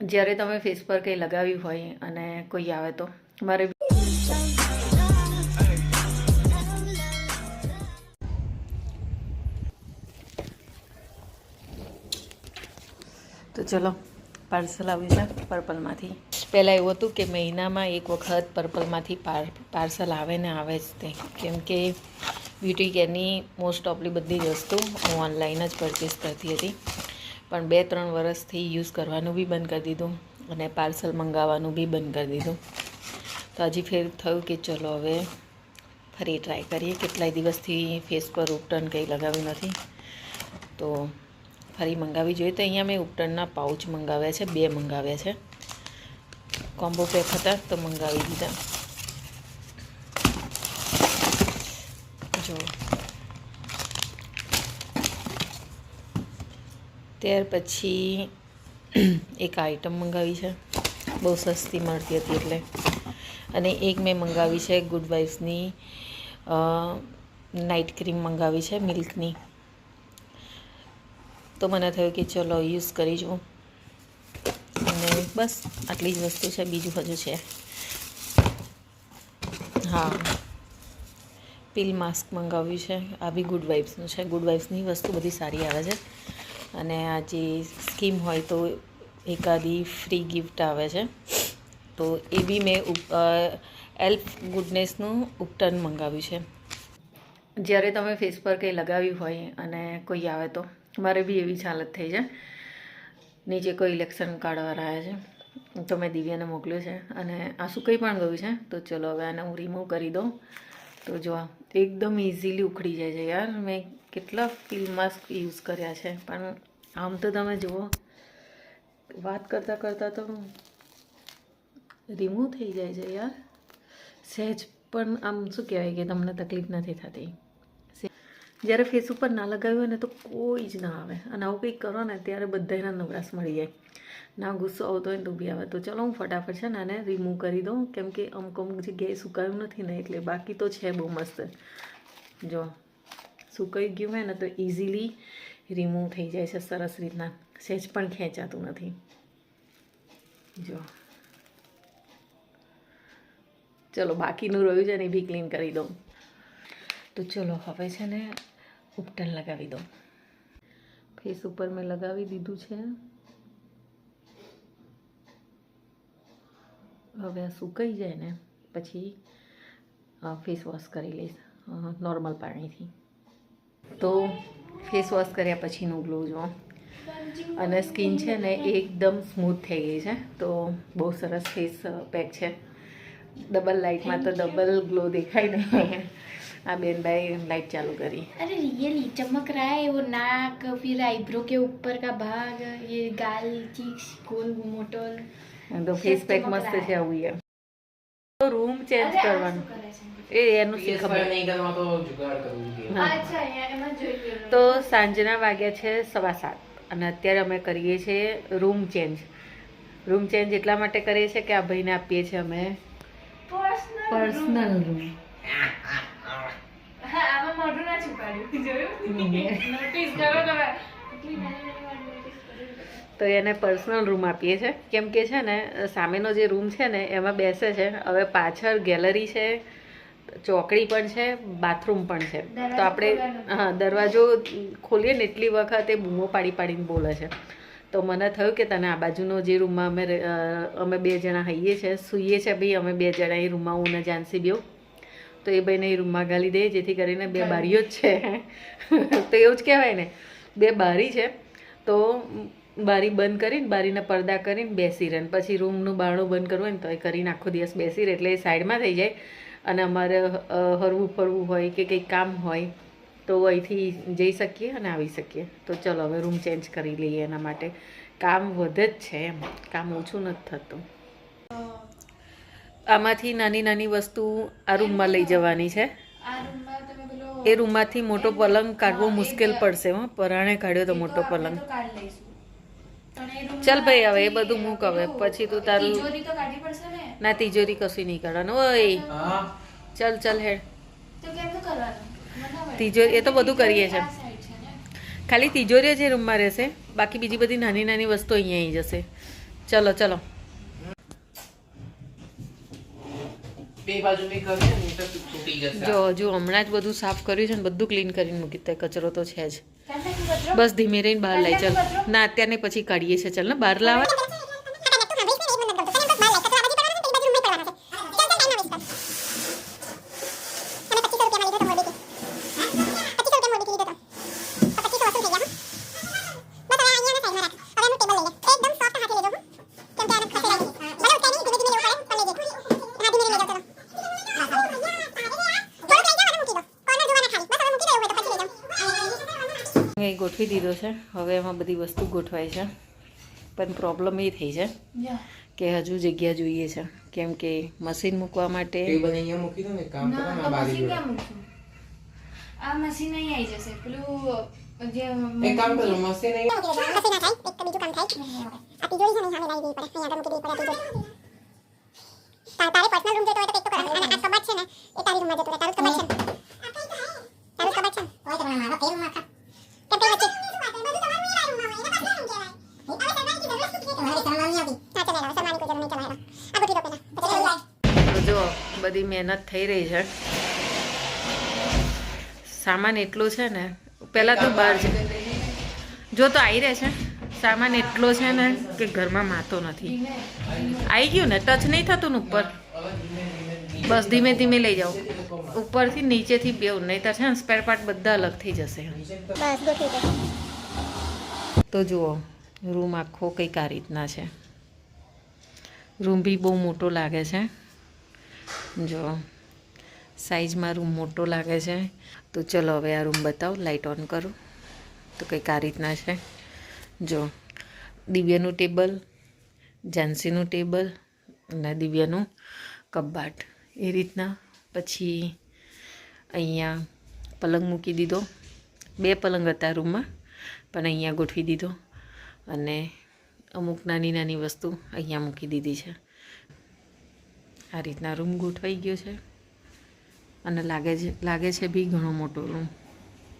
જ્યારે તમે ફેસ પર કંઈ લગાવ્યું હોય અને કોઈ આવે તો. મારે તો ચલો પાર્સલ આવ્યું છે પર્પલમાંથી પહેલાં એવું હતું કે મહિનામાં એક વખત પર્પલમાંથી પાર પાર્સલ આવે ને આવે જ તે. કેમ કે બ્યુટી કેરની મોસ્ટ ઓફલી બધી જ વસ્તુ હું ઓનલાઈન જ પરચેસ કરતી હતી. પણ બે, ત્રણ વરસથી યુઝ કરવાનું બી બંધ કરી દીધું અને પાર્સલ મંગાવવાનું બી બંધ કરી દીધું. તો હજી ફેર થયું કે ચલો હવે ફરી ટ્રાય કરીએ. કેટલાય દિવસથી ફેસ પર ઉપટન કંઈ લગાવ્યું નથી. તો ફરી મંગાવી જોઈએ. તો અહીંયા મેં ઉપટનના પાઉચ મંગાવ્યા છે, બે મંગાવ્યા છે. કોમ્બો પેક હતા, તો મંગાવી દીધા. જો. ત્યાર પછી એક આઈટમ મંગાવી છે. બહુ સસ્તી મળતી હતી એટલે. અને એક મેં મંગાવી છે ગુડ વાઇફ્સની નાઇટ ક્રીમ મંગાવી છે મિલ્કની તો મને થયું કે ચલો યુઝ કરી જુઓ અને બસ આટલી જ વસ્તુ છે, બીજું હજુ છે. હા. પીલ માસ્ક મંગાવ્યું છે. આ બી ગુડ વાઇબ્સનું છે. ગુડ વાઇબ્સની વસ્તુ બધી સારી આવે છે. અને આ જે સ્કીમ હોય તો એકાદી ફ્રી ગિફ્ટ આવે છે. તો એ બી મેં એલ્ફ ગુડનેસનું ઉપટન મંગાવ્યું છે. જ્યારે તમે ફેસ પર કંઈ લગાવ્યું હોય અને કોઈ આવે તો, મારે બી એવી જ હાલત થઈ છે. નીચે કોઈ ઇલેક્શન કાઢવા રહ્યા છે. તો મેં દિવ્યાને મોકલ્યો છે અને આ સુકાઈ પણ ગયું છે, તો ચલો હવે આને હું રિમૂવ કરી દઉં. તો જો એકદમ ઇઝીલી ઉખડી જાય છે યાર. મેં કેટલા ફિલ માસ્ક યુઝ કર્યા છે. પણ આમ તો તમે જુઓ, વાત કરતાં કરતાં તો રિમૂવ થઈ જાય છે યાર. સહેજ પણ આમ શું કહેવાય કે તમને તકલીફ નથી થતી. જ્યારે ફેસ ઉપર ના લગાવ્યું હોય ને તો કોઈ જ ના આવે. અને આવું કંઈક કરો ને ત્યારે બધાના નવરાશ મળી જાય. ના, ગુસ્સો આવતો હોય ને તો બી આવે. તો ચલો, હું ફટાફટ છે ને આને રિમૂવ કરી દઉં. કેમ કે અમુક અમુક જગ્યાએ સુકાયું નથી ને એટલે બાકી તો છે બહુ મસ્ત. જો, સુકાઈ ગયું હોય ને તો ઇઝીલી રિમૂવ થઈ જાય છે, સરસ રીતના. સહેજ પણ ખેંચાતું નથી. જો. ચલો, બાકીનું રહ્યું છે ને એ બી ક્લીન કરી દઉં. તો ચલો, હવે છે ને ઉપટન લગાવી દઉં. ફેસ ઉપર મેં લગાવી દીધું છે. હવે આ સુકાઈ જાય ને પછી ફેસ વોશ કરી લઈશ નોર્મલ પાણીથી. તો ફેસ વોશ કર્યા પછીનું ગ્લો જુઓ અને સ્કિન છે ને એકદમ સ્મૂથ થઈ ગઈ છે. તો બહુ સરસ ફેસ પેક છે. ડબલ લાઇટમાં તો ડબલ ગ્લો દેખાય ને આ બેન ભાઈ લાઈટ ચાલુ કરી. અરે રિયલી ચમક રહા है નાક नाक આઈબ્રો કે ઉપર કા ભાગ એ ये गाल चीक्स गोल તો ફેસ પેક મસ્ત છે આવું યાર. તો રૂમ ચેન્જ કરવાનો. એ એનું શું ખબર? નહીં તો જુગાડ કરવું અચ્છા યાર એમાં જોઈ તો સાંજના વાગ્યા છે સવા સાત. અને અત્યારે અમે કરીએ છીએ રૂમ ચેન્જ રૂમ ચેન્જ એટલા માટે કરીએ છીએ કે આ ભાઈને આપીએ છીએ અમે પર્સનલ રૂમ તો એને પર્સનલ રૂમ આપીએ છીએ કેમ કે છે ને સામેનો જે રૂમ છે ને એમાં બેસે છે. હવે પાછળ ગેલેરી છે ચોકડી પણ છે બાથરૂમ પણ છે. તો આપણે હા દરવાજો ખોલીએ ને એટલી વખત એ બૂમો પાડી પાડીને બોલે છે. તો મને થયું કે તને આ બાજુનો જે રૂમમાં અમે અમે બે જણા હઈએ છીએ સૂઈએ છીએ ભાઈ અમે બે જણા એ રૂમમાં હું ને જાનસી બેવ તો એ ભાઈને એ રૂમમાં ગાલી દે જેથી કરીને બે બારીઓ જ છે. તો એવું જ કહેવાય ને. બે બારી છે. તો બારી બંધ કરીને બારીના પડદા કરીને બેસી રહે પછી રૂમનું બારણું બંધ કરવું હોય ને તો એ કરીને આખો દિવસ બેસી રહે એટલે એ સાઈડમાં થઈ જાય. અને અમારે હરવું ફરવું હોય કે કંઈક કામ હોય તો અહીંથી જઈ શકીએ અને આવી શકીએ. તો ચલો હવે રૂમ ચેન્જ કરી લઈએ એના માટે. કામ વધે જ છે એમ. કામ ઓછું નથી થતું. આમાંથી નાની નાની વસ્તુ આ રૂમમાં લઈ જવાની છે. એ રૂમમાંથી મોટો પલંગ કાઢવો મુશ્કેલ પડશે હો. પરાણે કાઢ્યો તો મોટો પલંગ. ચાલ ભાઈ, હવે એ બધું મૂક હવે. પછી તું તારું ને, તિજોરી કશું નહીં કાઢવાનું ઓય. ચાલ ચાલ, હેડ. તિજોરી, એ તો બધું કરીએ છે. ખાલી તિજોરી જ એ રૂમમાં રહેશે. બાકી બીજી બધી નાની નાની વસ્તુ અહીંયા આવી જશે. ચલો ચલો. બે બાજુ બી કરીએ ને તો તૂટી જશે. જો હજુ હમણાં જ બધું સાફ કર્યું છે ને બધું ક્લીન કરીને મૂકી દે કચરો તો છે જ? બસ ધીમે રહીને બહાર લઈ ચાલ. ના અત્યારે પછી કાઢીએ છીએ. ચાલ ને બહાર એ ગોઠવી દીધો છે. હવે એમાં બધી વસ્તુ ગોઠવાય છે. પણ પ્રોબ્લેમ એ થઈ છે કે હજુ જગ્યા જોઈએ છે. કેમ કે મશીન મૂકવા માટે ટેબલ અહીંયા મૂકી દો ને એક કામ કરો ના, ને તો આ બારી મશીન જોડે. ક્યાં મૂકશું? આ મશીન અહીં આવી જશે. પેલું જે એક કામ કરો મશીન અહીંયા તારે પર્સનલ રૂમ જોતો હોય તો એક તો કરાવ અને આ કબાટ છે ને એ તારી રૂમમાં જતો રહે તારું કબાટ છે ને તારું કબાટ છે ને હોય તો મારો એ રૂમમાં ખા કેમ કે વચ્ચે બધું તમારું એના રૂમમાં હોય એના પાસે રૂમ કહેવાય હવે સરવાની જરૂર શું છે તમારી શરમાની હતી હા ચલે સરમાની કોઈ જરૂર નહીં ચલાય આ ગોઠવી દો પેલા પછી તો જો બધી મહેનત થઈ રહી છે. સામાન એટલો છે ને પહેલાં તો બહાર છે જો તો આવી રહે છે. સામાન એટલો છે ને કે ઘરમાં માતો નથી. આવી ગયું ને ટચ નહીં થતું ને ઉપર. બસ ધીમે ધીમે લઈ જાઓ. ઉપરથી નીચેથી બેવ નહીં છે ને સ્પેર પાર્ટ બધા અલગ થઈ જશે. તો જુઓ રૂમ આખો કંઈક આ રીતના છે. રૂમ બી બહુ મોટો લાગે છે. જો સાઈઝ રૂમ મોટો લાગે છે. તો ચલો હવે આ રૂમ બતાવો લાઇટ ઓન કરું. તો કંઈક આ રીતના છે. જો, દિવ્યાનું ટેબલ ઝાંસીનું ટેબલ અને દિવ્યાનું કબાટ. એ રીતના પછી અહીંયા પલંગ મૂકી દીધો. બે પલંગ હતા રૂમમાં પણ અહીંયા ગોઠવી દીધો. અને અમુક નાની નાની વસ્તુ અહીંયા મૂકી દીધી છે. આ રીતના રૂમ ગોઠવાઈ ગયો છે. અને લાગે છે લાગે છે બી ઘણો મોટો રૂમ